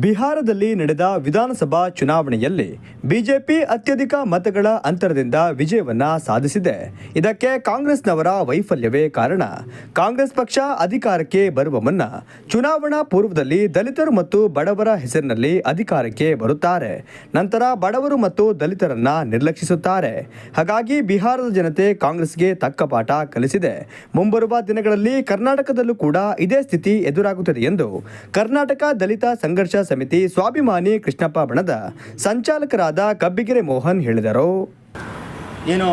ಬಿಹಾರದಲ್ಲಿ ನಡೆದ ವಿಧಾನಸಭಾ ಚುನಾವಣೆಯಲ್ಲಿ ಬಿಜೆಪಿ ಅತ್ಯಧಿಕ ಮತಗಳ ಅಂತರದಿಂದ ವಿಜಯವನ್ನ ಸಾಧಿಸಿದೆ. ಇದಕ್ಕೆ ಕಾಂಗ್ರೆಸ್ನವರ ವೈಫಲ್ಯವೇ ಕಾರಣ. ಕಾಂಗ್ರೆಸ್ ಪಕ್ಷ ಅಧಿಕಾರಕ್ಕೆ ಬರುವ ಮುನ್ನ ಚುನಾವಣಾ ಪೂರ್ವದಲ್ಲಿ ದಲಿತರು ಮತ್ತು ಬಡವರ ಹೆಸರಿನಲ್ಲಿ ಅಧಿಕಾರಕ್ಕೆ ಬರುತ್ತಾರೆ. ನಂತರ ಬಡವರು ಮತ್ತು ದಲಿತರನ್ನ ನಿರ್ಲಕ್ಷಿಸುತ್ತಾರೆ. ಹಾಗಾಗಿ ಬಿಹಾರದ ಜನತೆ ಕಾಂಗ್ರೆಸ್ಗೆ ತಕ್ಕ ಪಾಠ ಕಲಿಸಿದೆ. ಮುಂಬರುವ ದಿನಗಳಲ್ಲಿ ಕರ್ನಾಟಕದಲ್ಲೂ ಕೂಡ ಇದೇ ಸ್ಥಿತಿ ಎದುರಾಗುತ್ತದೆ ಎಂದು ಕರ್ನಾಟಕ ದಲಿತ ಸಂಘರ್ಷ ಸಮಿತಿ ಸ್ವಾಭಿಮಾನಿ ಕೃಷ್ಣಪ್ಪ ಬಣದ ಸಂಚಾಲಕರಾದ ಕಬ್ಬಿಗೆರೆ ಮೋಹನ್ ಹೇಳಿದರು. ಏನು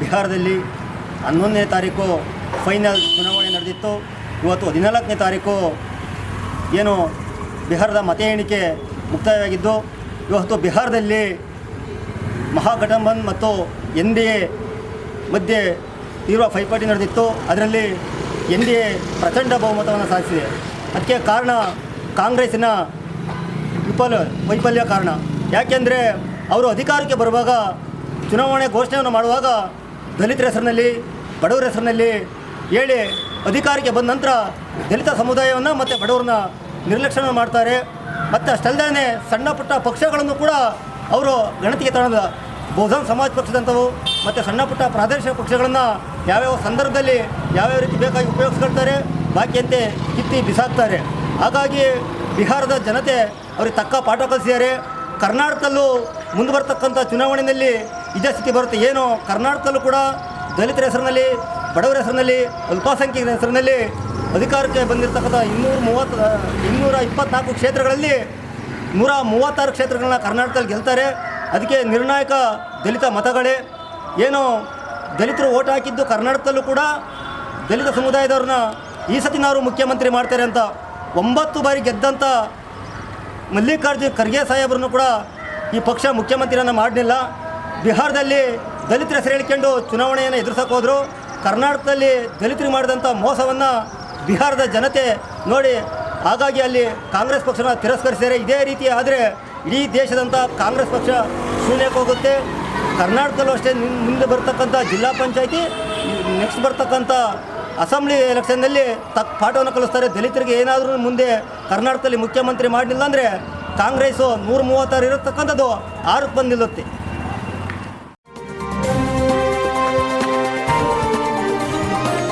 ಬಿಹಾರದಲ್ಲಿ ಹನ್ನೊಂದನೇ ತಾರೀಕು ಫೈನಲ್ ಚುನಾವಣೆ ನಡೆದಿತ್ತು. ಇವತ್ತು ಹದಿನಾಲ್ಕನೇ ತಾರೀಕು ಏನು ಬಿಹಾರದ ಮತ ಎಣಿಕೆ ಮುಕ್ತಾಯವಾಗಿದ್ದು, ಇವತ್ತು ಬಿಹಾರದಲ್ಲಿ ಮಹಾಗಠಬಂಧನ್ ಮತ್ತು ಎನ್ ಡಿ ಎ ಮಧ್ಯೆ ತೀವ್ರ ಪೈಪೋಟಿ ನಡೆದಿತ್ತು. ಅದರಲ್ಲಿ ಎನ್ ಡಿ ಎ ಪ್ರಚಂಡ ಬಹುಮತವನ್ನು ಸಾಧಿಸಿದೆ. ಅದಕ್ಕೆ ಕಾರಣ ಕಾಂಗ್ರೆಸ್ಸಿನ ವಿಫಲ ವೈಫಲ್ಯ ಕಾರಣ. ಯಾಕೆಂದರೆ ಅವರು ಅಧಿಕಾರಕ್ಕೆ ಬರುವಾಗ ಚುನಾವಣೆ ಘೋಷಣೆಯನ್ನು ಮಾಡುವಾಗ ದಲಿತರ ಹೆಸರಿನಲ್ಲಿ, ಬಡವರ ಹೆಸರಿನಲ್ಲಿ ಹೇಳಿ ಅಧಿಕಾರಕ್ಕೆ ಬಂದ ನಂತರ ದಲಿತ ಸಮುದಾಯವನ್ನು ಮತ್ತು ಬಡವರನ್ನ ನಿರ್ಲಕ್ಷ್ಯ ಮಾಡ್ತಾರೆ. ಮತ್ತು ಅಷ್ಟಲ್ದೇ ಸಣ್ಣ ಪುಟ್ಟ ಪಕ್ಷಗಳನ್ನು ಕೂಡ ಅವರು ಗಣತಿಗೆ ತಗೊಂಡ ಬಹುಜನ್ ಸಮಾಜ್ ಪಕ್ಷದಂಥವು ಮತ್ತು ಸಣ್ಣ ಪುಟ್ಟ ಪ್ರಾದೇಶಿಕ ಪಕ್ಷಗಳನ್ನು ಯಾವ್ಯಾವ ಸಂದರ್ಭದಲ್ಲಿ ಯಾವ್ಯಾವ ರೀತಿ ಬೇಕಾಗಿ ಉಪಯೋಗಿಸ್ಕೊಳ್ತಾರೆ ಬಾಕಿಯಂತೆ ಕಿತ್ತಿ ಬಿಸಾಕ್ತಾರೆ. ಹಾಗಾಗಿ ಬಿಹಾರದ ಜನತೆ ಅವ್ರಿಗೆ ತಕ್ಕ ಪಾಠ ಕಲಿಸಿದ್ದಾರೆ. ಕರ್ನಾಟಕದಲ್ಲೂ ಮುಂದೆ ಬರ್ತಕ್ಕಂಥ ಚುನಾವಣೆಯಲ್ಲಿ ಇದೇ ಸ್ಥಿತಿ ಬರುತ್ತೆ. ಏನು, ಕರ್ನಾಟಕದಲ್ಲೂ ಕೂಡ ದಲಿತರ ಹೆಸರಿನಲ್ಲಿ, ಬಡವರ ಹೆಸರಿನಲ್ಲಿ, ಅಲ್ಪಸಂಖ್ಯಾತರ ಹೆಸರಿನಲ್ಲಿ ಅಧಿಕಾರಕ್ಕೆ ಬಂದಿರತಕ್ಕಂಥ ಇನ್ನೂರ ಮೂವತ್ತು ಇನ್ನೂರ ಇಪ್ಪತ್ನಾಲ್ಕು ಕ್ಷೇತ್ರಗಳಲ್ಲಿ ನೂರ ಮೂವತ್ತಾರು ಕ್ಷೇತ್ರಗಳನ್ನ ಕರ್ನಾಟಕದಲ್ಲಿ ಗೆಲ್ತಾರೆ. ಅದಕ್ಕೆ ನಿರ್ಣಾಯಕ ದಲಿತ ಮತಗಳೇ. ಏನು, ದಲಿತರು ಓಟ್ ಹಾಕಿದ್ದು ಕರ್ನಾಟಕದಲ್ಲೂ ಕೂಡ ದಲಿತ ಸಮುದಾಯದವ್ರನ್ನ ಈ ಸತಿನವರು ಮುಖ್ಯಮಂತ್ರಿ ಮಾಡ್ತಾರೆ ಅಂತ ಒಂಬತ್ತು ಬಾರಿ ಗೆದ್ದಂಥ ಮಲ್ಲಿಕಾರ್ಜುನ್ ಖರ್ಗೆ ಸಾಹೇಬ್ರನ್ನು ಕೂಡ ಈ ಪಕ್ಷ ಮುಖ್ಯಮಂತ್ರಿಯನ್ನು ಮಾಡಲಿಲ್ಲ. ಬಿಹಾರದಲ್ಲಿ ದಲಿತರ ಹೆಸರು ಚುನಾವಣೆಯನ್ನು ಎದುರಿಸಕ್ಕೆ ಹೋದರು. ಕರ್ನಾಟಕದಲ್ಲಿ ದಲಿತರಿಗೆ ಮಾಡಿದಂಥ ಮೋಸವನ್ನು ಬಿಹಾರದ ಜನತೆ ನೋಡಿ, ಹಾಗಾಗಿ ಅಲ್ಲಿ ಕಾಂಗ್ರೆಸ್ ಪಕ್ಷನ ತಿರಸ್ಕರಿಸಿದರೆ ಇದೇ ರೀತಿ ಆದರೆ ಇಡೀ ದೇಶದಂಥ ಕಾಂಗ್ರೆಸ್ ಪಕ್ಷ ಶೂನ್ಯಕ್ಕೆ ಹೋಗುತ್ತೆ. ಕರ್ನಾಟಕದಲ್ಲೂ ಅಷ್ಟೇ ಮುಂದೆ ಬರ್ತಕ್ಕಂಥ ಜಿಲ್ಲಾ ಪಂಚಾಯತಿ, ನೆಕ್ಸ್ಟ್ ಬರ್ತಕ್ಕಂಥ ಅಸೆಂಬ್ಲಿ ಎಲೆಕ್ಷನ್ನಲ್ಲಿ ತಕ್ಕ ಪಾಠವನ್ನು ಕಲಿಸ್ತಾರೆ. ದಲಿತರಿಗೆ ಏನಾದರೂ ಮುಂದೆ ಕರ್ನಾಟಕದಲ್ಲಿ ಮುಖ್ಯಮಂತ್ರಿ ಮಾಡಲಿಲ್ಲ ಅಂದರೆ ಕಾಂಗ್ರೆಸ್ಸು ನೂರು ಮೂವತ್ತಾರು ಇರತಕ್ಕಂಥದ್ದು ಆರಕ್ಕೆ ಬಂದು ನಿಲ್ಲುತ್ತೆ